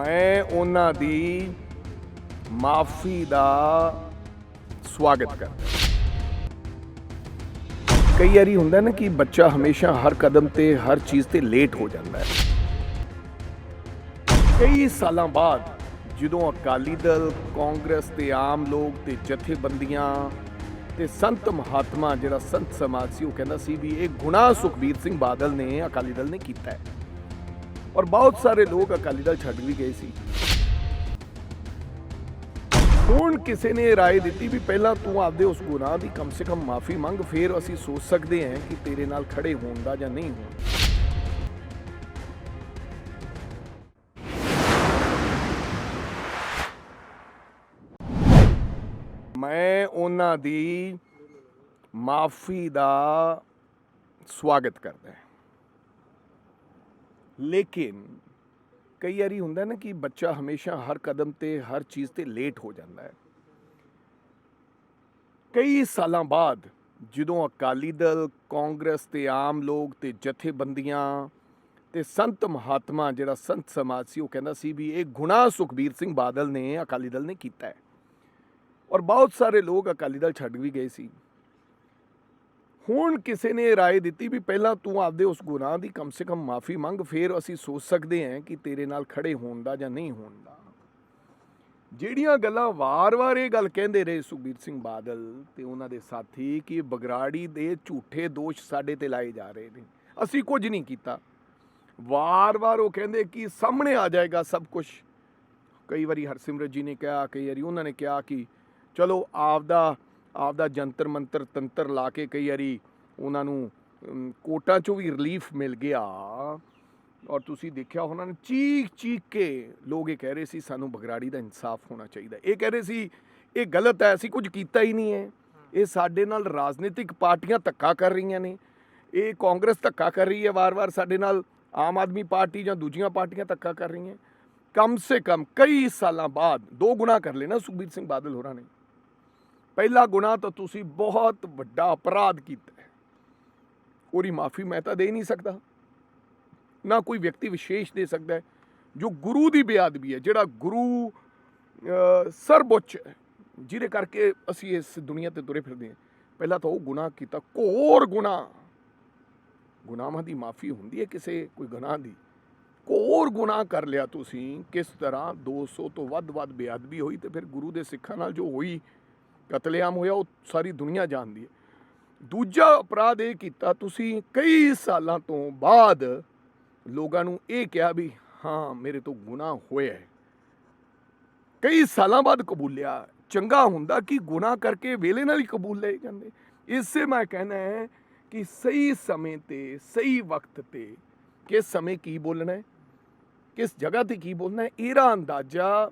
ਮੈਂ ਉਹਨਾਂ ਦੀ ਮਾਫੀ ਦਾ ਸਵਾਗਤ ਕਰਦਾ ਕਈ ਵਾਰੀ ਹੁੰਦਾ ਨਾ ਕਿ ਬੱਚਾ ਹਮੇਸ਼ਾ ਹਰ ਕਦਮ ਤੇ, ਹਰ ਚੀਜ਼ ਤੇ ਲੇਟ ਹੋ ਜਾਂਦਾ ਹੈ। ਕਈ ਸਾਲਾਂ ਬਾਅਦ ਜਦੋਂ ਅਕਾਲੀ ਦਲ, ਕਾਂਗਰਸ ਤੇ ਆਮ ਲੋਕ ਤੇ ਜਥੇਬੰਦੀਆਂ ਤੇ ਸੰਤ ਮਹਾਤਮਾ ਜਿਹੜਾ ਸੰਤ ਸਮਾਜ ਸੀ, ਉਹ ਕਹਿੰਦਾ ਸੀ ਵੀ ਇਹ ਗੁਨਾਹ ਸੁਖਬੀਰ ਸਿੰਘ ਬਾਦਲ ਨੇ, ਅਕਾਲੀ ਦਲ ਨੇ ਕੀਤਾ ਹੈ। ਔਰ ਬਹੁਤ ਸਾਰੇ ਲੋਕ ਅਕਾਲੀ ਦਲ ਛੱਡ ਵੀ ਗਏ ਸੀ ਹੁਣ ਕਿਸੇ ਨੇ رائے ਦਿੱਤੀ ਵੀ ਪਹਿਲਾਂ ਤੂੰ ਆਪਦੇ ਉਸ ਗੁਨਾਹ ਦੀ ਕਮ ਸੇ ਕਮ ਮਾਫੀ ਮੰਗ ਫਿਰ ਅਸੀਂ ਸੋਚ ਸਕਦੇ ਹਾਂ ਕਿ ਤੇਰੇ ਨਾਲ ਖੜੇ ਹੋਣ ਦਾ ਜਾਂ ਨਹੀਂ ਹੋਣ ਦਾ। ਮੈਂ ਉਹਨਾਂ ਦੀ ਮਾਫੀ ਦਾ ਸਵਾਗਤ ਕਰਦਾ ਹਾਂ ਲੇਕਿਨ ਕਈ ਵਾਰੀ ਹੁੰਦਾ ਨਾ ਕਿ ਬੱਚਾ ਹਮੇਸ਼ਾ ਹਰ ਕਦਮ ਤੇ, ਹਰ ਚੀਜ਼ ਤੇ ਲੇਟ ਹੋ ਜਾਂਦਾ ਹੈ। ਕਈ ਸਾਲਾਂ ਬਾਅਦ ਜਦੋਂ ਅਕਾਲੀ ਦਲ, ਕਾਂਗਰਸ ਤੇ ਆਮ ਲੋਕ ਤੇ ਜਥੇਬੰਦੀਆਂ ਤੇ ਸੰਤ ਮਹਾਤਮਾ ਜਿਹੜਾ ਸੰਤ ਸਮਾਜ ਸੀ, ਉਹ ਕਹਿੰਦਾ ਸੀ ਵੀ ਇਹ ਗੁਨਾਹ ਸੁਖਬੀਰ ਸਿੰਘ ਬਾਦਲ ਨੇ, ਅਕਾਲੀ ਦਲ ਨੇ ਕੀਤਾ ਹੈ। ਔਰ ਬਹੁਤ ਸਾਰੇ ਲੋਕ ਅਕਾਲੀ ਦਲ ਛੱਡ ਵੀ ਗਏ ਸੀ। ਹੁਣ ਕਿਸੇ ਨੇ رائے ਦਿੱਤੀ ਵੀ ਪਹਿਲਾਂ ਤੂੰ ਆਪਦੇ ਉਸ ਗੁਨਾਹ ਦੀ ਕਮ ਸੇ ਕਮ ਮਾਫੀ ਮੰਗ ਫਿਰ ਅਸੀਂ ਸੋਚ ਸਕਦੇ ਹਾਂ ਕਿ ਤੇਰੇ ਨਾਲ ਖੜੇ ਹੋਣ ਦਾ ਜਾਂ ਨਹੀਂ ਹੋਣ ਦਾ ਜਿਹੜੀਆਂ ਗੱਲਾਂ ਵਾਰ-ਵਾਰ ਇਹ ਗੱਲ ਕਹਿੰਦੇ ਰਹੇ ਸੁਖਬੀਰ ਸਿੰਘ ਬਾਦਲ ਤੇ ਉਹਨਾਂ ਦੇ ਸਾਥੀ ਕਿ ਬਗਰਾੜੀ ਦੇ ਝੂਠੇ ਦੋਸ਼ ਸਾਡੇ ਤੇ ਲਾਏ ਜਾ ਰਹੇ ਨੇ ਅਸੀਂ ਕੁਝ ਨਹੀਂ ਕੀਤਾ ਵਾਰ-ਵਾਰ ਉਹ ਕਹਿੰਦੇ ਕਿ ਸਾਹਮਣੇ ਆ ਜਾਏਗਾ ਸਭ ਕੁਝ ਕਈ ਵਾਰੀ ਹਰਸਿਮਰਤ ਜੀ ਨੇ ਕਿਹਾ ਕਈ ਵਾਰੀ ਉਹਨਾਂ ਨੇ ਕਿਹਾ ਕਿ ਚਲੋ ਆਪਦਾ ਆਪਦਾ ਜੰਤਰ ਮੰਤਰ ਤੰਤਰ ਲਾ ਕੇ ਕਈ ਵਾਰੀ ਉਹਨਾਂ ਨੂੰ ਕੋਟਾਂ ਚੋਂ ਵੀ ਰਿਲੀਫ ਮਿਲ ਗਿਆ। ਔਰ ਤੁਸੀਂ ਦੇਖਿਆ ਉਹਨਾਂ ਨੇ ਚੀਖ ਚੀਖ ਕੇ ਲੋਕ ਇਹ ਕਹਿ ਰਹੇ ਸੀ, ਸਾਨੂੰ ਬਗਰਾੜੀ ਦਾ ਇਨਸਾਫ ਹੋਣਾ ਚਾਹੀਦਾ ਇਹ ਕਹਿ ਰਹੇ ਸੀ, ਇਹ ਗਲਤ ਹੈ, ਅਸੀਂ ਕੁਝ ਕੀਤਾ ਹੀ ਨਹੀਂ ਹੈ। ਇਹ ਸਾਡੇ ਨਾਲ ਰਾਜਨੀਤਿਕ ਪਾਰਟੀਆਂ ਧੱਕਾ ਕਰ ਰਹੀਆਂ ਨੇ। ਇਹ ਕਾਂਗਰਸ ਧੱਕਾ ਕਰ ਰਹੀ ਹੈ, ਵਾਰ-ਵਾਰ ਸਾਡੇ ਨਾਲ ਆਮ ਆਦਮੀ ਪਾਰਟੀ ਜਾਂ ਦੂਜੀਆਂ ਪਾਰਟੀਆਂ ਧੱਕਾ ਕਰ ਰਹੀਆਂ। ਕਮ ਸੇ ਕਮ ਕਈ ਸਾਲਾਂ ਬਾਅਦ, ਦੋ ਗੁਣਾ ਕਰ ਲੈਣਾ ਸੁਖਬੀਰ ਸਿੰਘ ਬਾਦਲ ਹੋਰਾਂ ਨੇ। ਪਹਿਲਾ ਗੁਨਾਹ ਤਾਂ ਤੁਸੀਂ ਬਹੁਤ ਵੱਡਾ ਅਪਰਾਧ ਕੀਤਾ ਹੈ। ਉਹਦੀ ਮਾਫੀ ਮੈਂ ਤਾਂ ਦੇ ਨਹੀਂ ਸਕਦਾ। ਨਾ ਕੋਈ ਵਿਅਕਤੀ ਵਿਸ਼ੇਸ਼ ਦੇ ਸਕਦਾ ਹੈ ਜੋ ਗੁਰੂ ਦੀ ਬੇਅਦਬੀ ਹੈ ਜਿਹੜਾ ਗੁਰੂ ਅਹ, ਹੈ ਜਿਹਦੇ ਕਰਕੇ ਅਸੀਂ ਇਸ ਦੁਨੀਆ ਤੇ ਤੁਰੇ ਫਿਰਦੇ ਹਾਂ। ਪਹਿਲਾਂ ਤਾਂ ਉਹ ਗੁਨਾਹ ਕੀਤਾ ਘੋਰ ਗੁਨਾਹ। ਗੁਨਾਹਾਂ ਦੀ ਮਾਫੀ ਹੁੰਦੀ ਹੈ ਕਿਸੇ ਕੋਈ ਗੁਨਾਹ ਦੀ। ਘੋਰ ਗੁਨਾਹ ਕਰ ਲਿਆ ਤੁਸੀਂ ਕਿਸ ਤਰ੍ਹਾਂ 200 ਤੋਂ ਵੱਧ ਵੱਧ ਬੇਅਦਬੀ ਹੋਈ ਤੇ ਫਿਰ ਗੁਰੂ ਦੇ ਸਿੱਖਾਂ ਨਾਲ ਜੋ ਹੋਈ ਕਤਲੇਆਮ ਹੋਇਆ, ਉਹ ਸਾਰੀ ਦੁਨੀਆ ਜਾਣਦੀ ਹੈ। ਦੂਜਾ ਅਪਰਾਧ ਇਹ ਕੀਤਾ, ਤੁਸੀਂ ਕਈ ਸਾਲਾਂ ਤੋਂ ਬਾਅਦ ਲੋਕਾਂ ਨੂੰ ਇਹ ਕਿਹਾ ਵੀ, ਹਾਂ, ਮੇਰੇ ਤੋਂ ਗੁਨਾਹ ਹੋਇਆ ਹੈ। ਕਈ ਸਾਲਾਂ ਬਾਅਦ ਕਬੂਲਿਆ। ਚੰਗਾ ਹੁੰਦਾ ਕਿ ਗੁਨਾਹ ਕਰਕੇ ਵੇਲੇ ਨਾਲ ਹੀ ਕਬੂਲ ਲਏ ਜਾਂਦੇ। ਇਸੇ ਮੈਂ ਕਹਿਣਾ ਹੈ ਕਿ ਸਹੀ ਸਮੇਂ ਤੇ, ਸਹੀ ਵਕਤ ਤੇ ਕਿਸ ਸਮੇਂ ਕੀ ਬੋਲਣਾ ਹੈ, ਕਿਸ ਜਗ੍ਹਾ ਤੇ ਕੀ ਬੋਲਣਾ ਹੈ, ਇਹਦਾ ਅੰਦਾਜ਼ਾ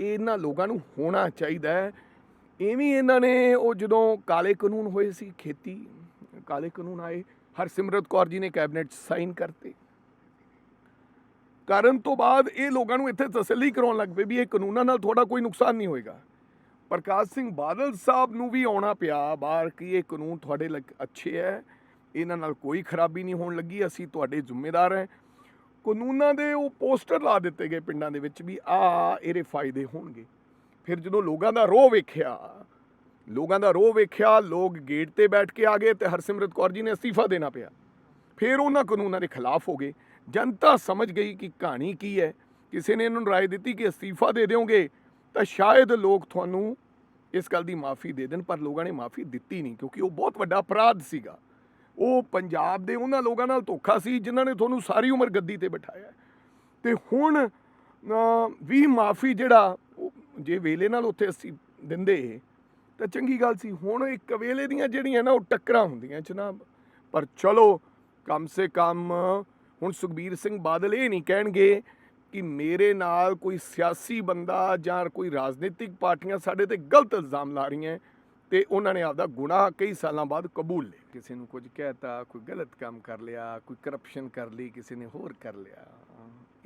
ਇਹਨਾਂ ਲੋਕਾਂ ਨੂੰ ਹੋਣਾ ਚਾਹੀਦਾ ਹੈ। ਇਵੇਂ ਇਹਨਾਂ ਨੇ ਉਹ ਜਦੋਂ ਕਾਲੇ ਕਾਨੂੰਨ ਹੋਏ ਸੀ, ਖੇਤੀ, ਕਾਲੇ ਕਾਨੂੰਨ ਆਏ, ਹਰਸਿਮਰਤ ਕੌਰ ਜੀ ਨੇ ਕੈਬਨਿਟ 'ਚ ਸਾਈਨ ਕਰਤੇ। ਕਰਨ ਤੋਂ ਬਾਅਦ ਇਹ ਲੋਕਾਂ ਨੂੰ ਇੱਥੇ ਤਸੱਲੀ ਕਰਾਉਣ ਲੱਗ ਪਏ ਵੀ ਇਹ ਕਾਨੂੰਨਾਂ ਨਾਲ ਤੁਹਾਡਾ ਕੋਈ ਨੁਕਸਾਨ ਨਹੀਂ ਹੋਏਗਾ। ਪ੍ਰਕਾਸ਼ ਸਿੰਘ ਬਾਦਲ ਸਾਹਿਬ ਨੂੰ ਵੀ ਆਉਣਾ ਪਿਆ ਬਾਹਰ ਕਿ ਇਹ ਕਾਨੂੰਨ ਤੁਹਾਡੇ ਲਈ ਅੱਛੇ ਹੈ ਇਹਨਾਂ ਨਾਲ ਕੋਈ ਖਰਾਬੀ ਨਹੀਂ ਹੋਣ ਲੱਗੀ, ਅਸੀਂ ਤੁਹਾਡੇ ਜ਼ਿੰਮੇਦਾਰ ਹਾਂ ਕਾਨੂੰਨਾਂ ਦੇ ਉਹ ਪੋਸਟਰ ਲਾ ਦਿੱਤੇ ਗਏ ਪਿੰਡਾਂ ਦੇ ਵਿੱਚ ਵੀ ਆ, ਇਹਦੇ ਫਾਇਦੇ ਹੋਣਗੇ। ਫਿਰ ਜਦੋਂ ਲੋਕਾਂ ਦਾ ਰੋਹ ਵੇਖਿਆ, ਲੋਕਾਂ ਦਾ ਰੋਹ ਵੇਖਿਆ, ਲੋਕ ਗੇਟ ਤੇ ਬੈਠ ਕੇ ਆ ਗਏ ਤੇ ਹਰਸਿਮਰਤ ਕੌਰ ਜੀ ਨੇ ਅਸਤੀਫਾ ਦੇਣਾ ਪਿਆ। ਫਿਰ ਉਹਨਾਂ ਕਾਨੂੰਨਾਂ ਦੇ ਖਿਲਾਫ ਹੋ ਗਏ। ਜਨਤਾ ਸਮਝ ਗਈ ਕਿ ਕਹਾਣੀ ਕੀ ਹੈ। ਕਿਸੇ ਨੇ ਇਹਨਾਂ ਨੂੰ ਰਾਏ ਦਿੱਤੀ ਕਿ ਅਸਤੀਫਾ ਦੇ ਦਿਓਗੇ, ਤਾਂ ਸ਼ਾਇਦ ਲੋਕ ਤੁਹਾਨੂੰ ਇਸ ਗੱਲ ਦੀ ਮਾਫੀ ਦੇ ਦੇਣ, ਪਰ ਲੋਕਾਂ ਨੇ ਮਾਫੀ ਦਿੱਤੀ ਨਹੀਂ, ਕਿਉਂਕਿ ਉਹ ਬਹੁਤ ਵੱਡਾ ਅਪਰਾਧ ਸੀਗਾ। ਉਹ ਪੰਜਾਬ ਦੇ ਉਹਨਾਂ ਲੋਕਾਂ ਨਾਲ ਧੋਖਾ ਸੀ, ਜਿਨ੍ਹਾਂ ਨੇ ਤੁਹਾਨੂੰ ਸਾਰੀ ਉਮਰ ਗੱਦੀ ਤੇ ਬਿਠਾਇਆ। ਹੈ। ਤੇ ਹੁਣ ਵੀ ਮਾਫੀ ਜਿਹੜਾ ਜੇ ਵੇਲੇ ਨਾਲ ਉੱਥੇ ਅਸੀਂ ਦਿੰਦੇ, ਤਾਂ ਚੰਗੀ ਗੱਲ ਸੀ। ਹੁਣ ਇੱਕ ਵੇਲੇ ਦੀਆਂ ਜਿਹੜੀਆਂ ਨਾ, ਉਹ ਟੱਕਰਾਂ ਹੁੰਦੀਆਂ ਜਨਾਬ ਪਰ ਚਲੋ, ਕਮ ਸੇ ਕਮ ਹੁਣ ਸੁਖਬੀਰ ਸਿੰਘ ਬਾਦਲ ਇਹ ਨਹੀਂ ਕਹਿਣਗੇ ਕਿ ਮੇਰੇ ਨਾਲ ਕੋਈ ਸਿਆਸੀ ਬੰਦਾ ਜਾਂ ਕੋਈ ਰਾਜਨੀਤਿਕ ਪਾਰਟੀਆਂ ਸਾਡੇ ਤੇ ਗਲਤ ਇਲਜ਼ਾਮ ਲਾ ਰਹੀਆਂ ਤੇ ਉਹਨਾਂ ਨੇ ਆਪਦਾ ਗੁਨਾਹ ਕਈ ਸਾਲਾਂ ਬਾਅਦ ਕਬੂਲ ਲਿਆ। ਕਿਸੇ ਨੂੰ ਕੁਝ ਕਹਿਤਾ, ਕੋਈ ਗਲਤ ਕੰਮ ਕਰ ਲਿਆ, ਕੋਈ ਕਰਪਸ਼ਨ ਕਰ ਲਈ, ਕਿਸੇ ਨੇ ਹੋਰ ਕਰ ਲਿਆ।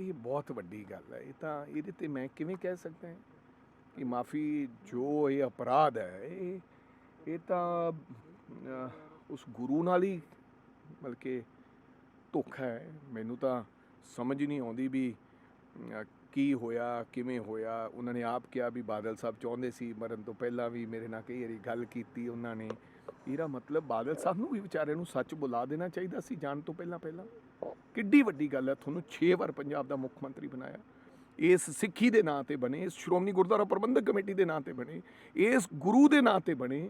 ਇਹ ਬਹੁਤ ਵੱਡੀ ਗੱਲ ਹੈ ਇਹ ਤਾਂ ਇਹਦੇ ਤੇ ਮੈਂ ਕਿਵੇਂ ਕਹਿ ਸਕਦਾ ਹਾਂ ਕਿ ਮਾਫੀ ਜੋ ਇਹ ਅਪਰਾਧ ਹੈ, ਇਹ ਇਹ ਤਾਂ ਉਸ ਗੁਰੂ ਨਾਲ ਹੀ ਬਲਕਿ ਧੋਖਾ ਹੈ। ਮੈਨੂੰ ਤਾਂ ਸਮਝ ਨਹੀਂ ਆਉਂਦੀ ਵੀ ਕੀ ਹੋਇਆ, ਕਿਵੇਂ ਹੋਇਆ। ਉਹਨਾਂ ਨੇ ਆਪ ਕਿਹਾ ਵੀ ਬਾਦਲ ਸਾਹਿਬ ਚਾਹੁੰਦੇ ਸੀ, ਮਰਨ ਤੋਂ ਪਹਿਲਾਂ ਵੀ ਮੇਰੇ ਨਾਲ ਕਈ ਵਾਰੀ ਗੱਲ ਕੀਤੀ ਉਹਨਾਂ ਨੇ। ਇਹਦਾ ਮਤਲਬ ਬਾਦਲ ਸਾਹਿਬ ਨੂੰ ਵੀ ਵਿਚਾਰੇ ਨੂੰ ਸੱਚ ਬੁਲਾ ਦੇਣਾ ਚਾਹੀਦਾ ਸੀ, ਜਾਣ ਤੋਂ ਪਹਿਲਾਂ ਪਹਿਲਾਂ ਕਿੱਡੀ ਵੱਡੀ ਗੱਲ ਹੈ, ਤੁਹਾਨੂੰ 6 ਵਾਰ ਪੰਜਾਬ ਦਾ ਮੁੱਖ ਮੰਤਰੀ ਬਣਾਇਆ। ਇਸ ਸਿੱਖੀ ਦੇ ਨਾਂ ਤੇ ਬਣੇ, ਇਸ ਸ਼੍ਰੋਮਣੀ ਗੁਰਦੁਆਰਾ ਪ੍ਰਬੰਧਕ ਕਮੇਟੀ ਦੇ ਨਾਂ ਤੇ ਬਣੇ, ਇਸ ਗੁਰੂ ਦੇ ਨਾਂ ਤੇ ਬਣੇ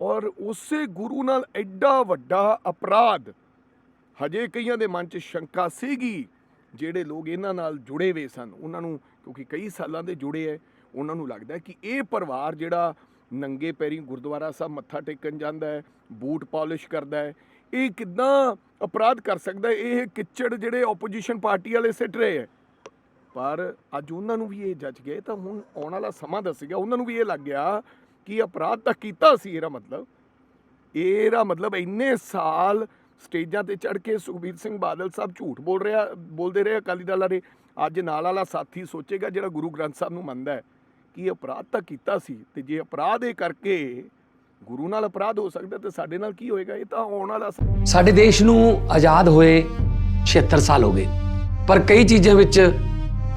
ਔਰ ਉਸੇ ਗੁਰੂ ਨਾਲ ਐਡਾ ਵੱਡਾ ਅਪਰਾਧ ਹਜੇ ਕਈਆਂ ਦੇ ਮਨ 'ਚ ਸ਼ੰਕਾ ਸੀਗੀ, ਜਿਹੜੇ ਲੋਕ ਇਹਨਾਂ ਨਾਲ ਜੁੜੇ ਹੋਏ ਸਨ। ਉਹਨਾਂ ਨੂੰ ਕਿਉਂਕਿ ਕਈ ਸਾਲਾਂ ਦੇ ਜੁੜੇ ਐ, ਉਹਨਾਂ ਨੂੰ ਲੱਗਦਾ ਕਿ ਇਹ ਪਰਿਵਾਰ ਜਿਹੜਾ ਨੰਗੇ ਪੈਰੀ ਗੁਰਦੁਆਰਾ ਸਾਹਿਬ ਮੱਥਾ ਟੇਕਣ ਜਾਂਦਾ ਹੈ ਬੂਟ ਪਾਲਿਸ਼ ਕਰਦਾ ਹੈ ਇਹ ਕਿਦਾਂ ਅਪਰਾਧ ਕਰ ਸਕਦਾ ਇਹ ਕਿਚੜ ਜਿਹੜੇ ਆਪੋਜੀਸ਼ਨ ਪਾਰਟੀ ਵਾਲੇ ਸਿੱਟ ਰਹੇ ਹੈ ਪਰ ਅੱਜ ਉਹਨਾਂ ਨੂੰ ਵੀ ਇਹ ਜੱਜ ਗਏ ਤਾਂ ਹੁਣ ਆਉਣ ਵਾਲਾ ਸਮਾਂ ਦੱਸੇਗਾ। ਉਹਨਾਂ ਨੂੰ ਵੀ ਇਹ ਲੱਗ ਗਿਆ ਕਿ ਅਪਰਾਧ ਤਾਂ ਕੀਤਾ ਸੀ ਇਹਦਾ ਮਤਲਬ। ਇਹਦਾ ਮਤਲਬ ਇੰਨੇ ਸਾਲ ਸਟੇਜਾਂ ਤੇ ਚੜ ਕੇ ਸੁਖਬੀਰ ਸਿੰਘ ਬਾਦਲ ਸਾਹਿਬ ਝੂਠ ਬੋਲ ਰਿਹਾ, ਬੋਲਦੇ ਰਹੇ ਅਕਾਲੀ ਦਲ ਵਾਲੇ। ਅੱਜ ਨਾਲ ਵਾਲਾ ਸਾਥੀ ਸੋਚੇਗਾ, ਜਿਹੜਾ ਗੁਰੂ ਗ੍ਰੰਥ ਸਾਹਿਬ ਨੂੰ ਮੰਨਦਾ ਹੈ ਕਿ ਅਪਰਾਧ ਤਾਂ ਕੀਤਾ ਸੀ ਤੇ ਜੇ ਅਪਰਾਧ ਇਹ ਕਰਕੇ ਗੁਰੂ ਨਾਲ ਅਪਰਾਧ ਹੋ ਸਕਦਾ ਤੇ ਸਾਡੇ ਨਾਲ ਕੀ ਹੋਏਗਾ? ਇਹ ਤਾਂ ਆਉਣ ਵਾਲਾ ਸਮਾਂ ਸਾਡੇ ਦੇਸ਼ ਨੂੰ ਆਜ਼ਾਦ ਹੋਏ 76 ਸਾਲ ਹੋ ਗਏ। ਪਰ ਕਈ ਚੀਜ਼ਾਂ ਵਿੱਚ